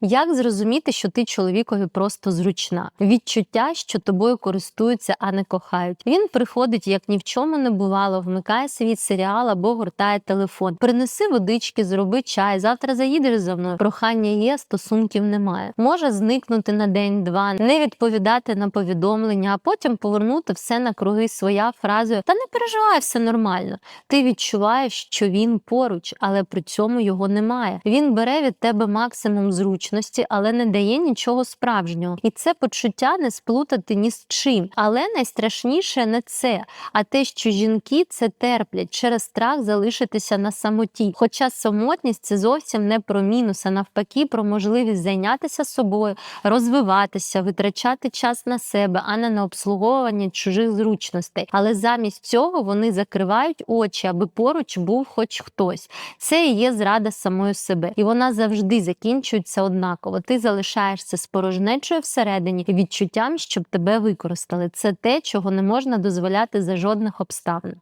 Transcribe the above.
Як зрозуміти, що ти чоловікові просто зручна? Відчуття, що тобою користуються, а не кохають. Він приходить, як ні в чому не бувало, вмикає свій серіал або гортає телефон. Принеси водички, зроби чай. Завтра заїдеш за мною. Прохання є, стосунків немає. Може зникнути на день-два, не відповідати на повідомлення, а потім повернути все на круги своя фразою Та не переживай, все нормально. Ти відчуваєш, що він поруч, але при цьому його немає. Він бере від тебе максимум зручності, але не дає нічого справжнього. І це почуття не сплутати ні з чим. Але найстрашніше не це, а те, що жінки це терплять через страх залишитися на самоті. Хоча самотність це зовсім не про мінус, а навпаки, про можливість зайнятися собою, розвиватися, витрачати час на себе, а не на обслуговування чужих зручностей. Але замість цього вони закривають очі, аби поруч був хоч хтось. Це і є зрада самої себе, і вона завжди закінчується однаково. Ти залишаєшся з порожнечою всередині відчуттям, щоб тебе використали. Це те, чого не можна дозволяти за жодних обставин.